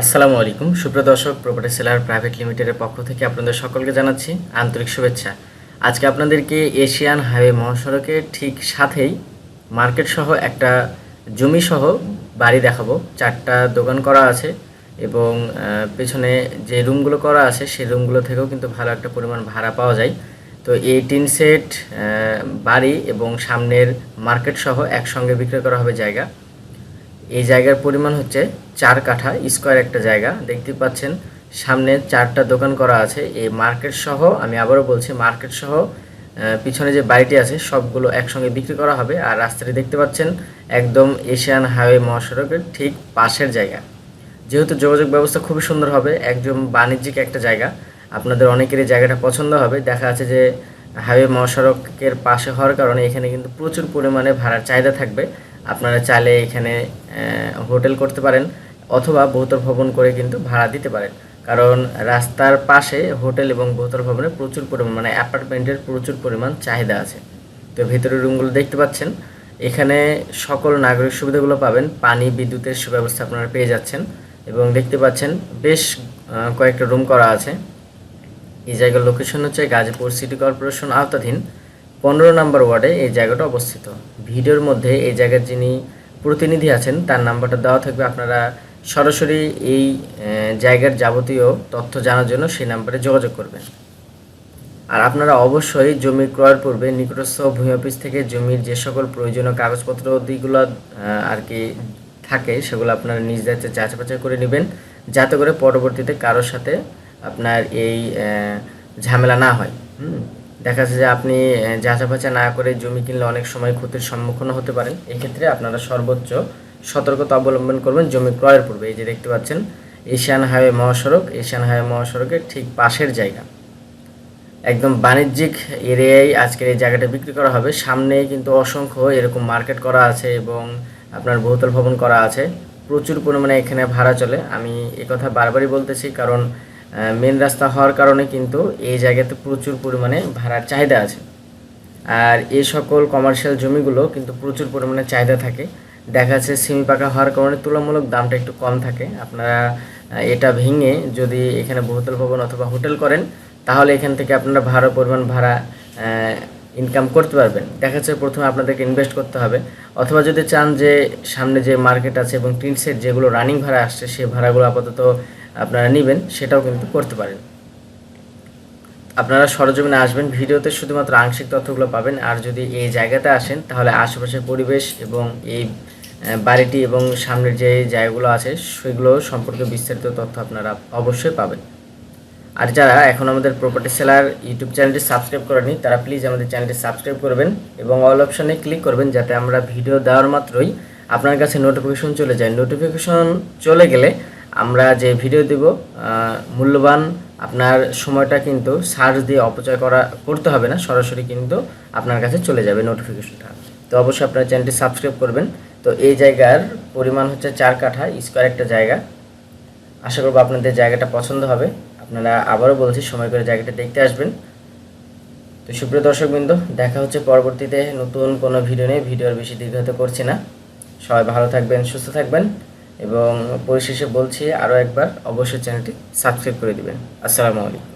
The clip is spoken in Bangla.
আসসালামু আলাইকুম। সুপ্রিয় দর্শক প্রপার্টি সেলার প্রাইভেট লিমিটেডের পক্ষ থেকে আপনাদের সকলকে জানাচ্ছি আন্তরিক শুভেচ্ছা। আজকে আপনাদেরকে এশিয়ান হাইওয়ে মহাসড়কের ঠিক সাথেই মার্কেট সহ একটা জমি সহ বাড়ি দেখাবো। চারটা দোকান করা আছে এবং পেছনে যে রুমগুলো করা আছে সেই রুমগুলো থেকেও কিন্তু ভালো একটা পরিমাণ ভাড়া পাওয়া যায়। তো এই টিন সেট বাড়ি এবং সামনের মার্কেট সহ একসঙ্গে বিক্রয় করা হবে জায়গা। এই জায়গার পরিমাণ হচ্ছে চার কাঠা, স্কোয়ার একটা জায়গা। দেখতে পাচ্ছেন, সামনে চারটা দোকান করা আছে। এই মার্কেট সহ, আমি আবারও বলছি, মার্কেট সহ পিছনে যে বাড়িটি আছে, সবগুলো একসঙ্গে বিক্রি করা হবে। আর রাস্তাটি দেখতে পাচ্ছেন, একদম এশিয়ান হাইওয়ে মহাসড়কের ঠিক পাশের জায়গা। যেহেতু যোগাযোগ ব্যবস্থা খুবই সুন্দর হবে, একদম বাণিজ্যিক একটা জায়গা। আপনাদের অনেকেরই জায়গাটা পছন্দ হবে। দেখা যাচ্ছে যে হাইওয়ে মহাসড়কের পাশে হওয়ার কারণে এখানে কিন্তু প্রচুর পরিমাণে ভাড়ার চাহিদা থাকবে। আপনারা চাইলে এখানে হোটেল করতে পারেন অথবা বহুতল ভবন করে কিন্তু ভাড়া দিতে পারেন। কারণ রাস্তার পাশে হোটেল এবং বহুতল ভবনে প্রচুর পরিমাণ মানে অ্যাপার্টমেন্টের প্রচুর পরিমাণ চাহিদা আছে। তো ভেতরের রুমগুলো দেখতে পাচ্ছেন। এখানে সকল নাগরিক সুবিধাগুলো পাবেন। পানি, বিদ্যুতের সুব্যবস্থা আপনারা পেয়ে যাচ্ছেন এবং দেখতে পাচ্ছেন বেশ কয়েকটা রুম করা আছে। এই জায়গার লোকেশন হচ্ছে গাজীপুর সিটি কর্পোরেশন আওতাধীন। পনেরো নম্বর ওয়ার্ডে এই জায়গাটা অবস্থিত। ভিডিওর মধ্যে এই জায়গার যিনি প্রতিনিধি আছেন, তার নাম্বারটা দেওয়া থাকবে আপনারা সরাসরি এই জায়গার যাবতীয় তথ্য জানার জন্য সেই নাম্বারে যোগাযোগ করবেন। আর আপনারা অবশ্যই জমি ক্রয়ের পূর্বে নিকটস্থ ভূমি অফিস থেকে জমির যে সকল প্রয়োজনীয় কাগজপত্র দিকগুলো আর কি থাকে, সেগুলো আপনারা নিজ দায়িত্বে যাচাই করে নেবেন, যাতে করে পরবর্তীতে কারোর সাথে আপনার এই ঝামেলা না হয়। হুম? দেখা যাচ্ছে যে আপনি যাচাই না করে জমি কিনলে অনেক সময় ক্ষতির সম্মুখীন হতে পারেন। এক্ষেত্রে আপনারা সর্বোচ্চ সতর্কতা অবলম্বন করবেন জমি ক্রয়ের পূর্বে। এই যে দেখতে পাচ্ছেন, এশিয়ান হাইওয়ে মহাসড়ক, এশিয়ান হাইওয়ে মহাসড়কের ঠিক পাশের জায়গা। একদম বাণিজ্যিক এরিয়ায় আজকের এই জায়গাটা বিক্রি করা হবে। সামনে কিন্তু অসংখ্য এরকম মার্কেট করা আছে এবং আপনার বহুতল ভবন করা আছে। প্রচুর পরিমাণে এখানে ভাড়া চলে। আমি কথা বারবারই বলতেছি কারণ মেন রাস্তা হওয়ার কারণে কিন্তু এই জায়গাতে প্রচুর পরিমাণে ভাড়ার চাহিদা আছে। আর এই সকল কমার্শিয়াল জমিগুলো কিন্তু প্রচুর পরিমাণে চাহিদা থাকে। দেখা যাচ্ছে সিমি পাকা হওয়ার কারণে তুলনামূলক দামটা একটু কম থাকে। আপনারা এটা ভেঙে যদি এখানে বহুতল ভবন অথবা হোটেল করেন, তাহলে এখান থেকে আপনারা ভাড়া পরিমাণ ভাড়া ইনকাম করতে পারবেন। দেখা যাচ্ছে প্রথমে আপনাদেরকে ইনভেস্ট করতে হবে। অথবা যদি চান যে সামনে যে মার্কেট আছে এবং টিন সেট যেগুলো রানিং ভাড়া আসছে সেই ভাড়াগুলো আপাতত আপনারা নেবেন, সেটাও কিন্তু করতে পারেন। আপনারা সরজমিনে আসবেন, ভিডিওতে শুধুমাত্র আংশিক তথ্যগুলো পাবেন, আর যদি এই জায়গাতে আসেন, তাহলে আশেপাশের পরিবেশ এবং এই বাড়িটি এবং সামনের যে জায়গাগুলো আছে, সেগুলো সম্পর্কে বিস্তারিত তথ্য আপনারা অবশ্যই পাবেন। আর যারা এখন আমাদের প্রপার্টি সেলার ইউটিউব চ্যানেলটি সাবস্ক্রাইব করেনি তারা প্লিজ আমাদের চ্যানেলটি সাবস্ক্রাইব করবেন এবং অল অপশনে ক্লিক করবেন, যাতে আমরা ভিডিও দেওয়ার মাত্রই আপনার কাছে নোটিফিকেশন চলে যায়। নোটিফিকেশন চলে গেলে আমরা যে ভিডিও দেব মূল্যবান আপনার সময়টা কিন্তু সার্চ দিয়ে অপচয় করা, করতে হবে না, সরাসরি কিন্তু আপনার কাছে চলে যাবে নোটিফিকেশনটা তো অবশ্যই আপনার চ্যানেলটি সাবস্ক্রাইব করবেন। তো এই জায়গার পরিমাণ হচ্ছে চার কাঠা স্কোয়ার একটা জায়গা। আশা করব আপনাদের জায়গাটা পছন্দ হবে। আপনারা আবারও বলছি, সময় করে জায়গাটা দেখতে আসবেন। তো সুপ্রিয় দর্শকবৃন্দ, দেখা হচ্ছে পরবর্তীতে নতুন কোনো ভিডিও নিয়ে। ভিডিওর বেশি দীর্ঘায়িত করছি না। সবাই ভালো থাকবেন, সুস্থ থাকবেন। এবং পরিশেষে বলছি আরও একবার অবশ্যই চ্যানেলটি সাবস্ক্রাইব করে দেবেন। আসসালামু আলাইকুম।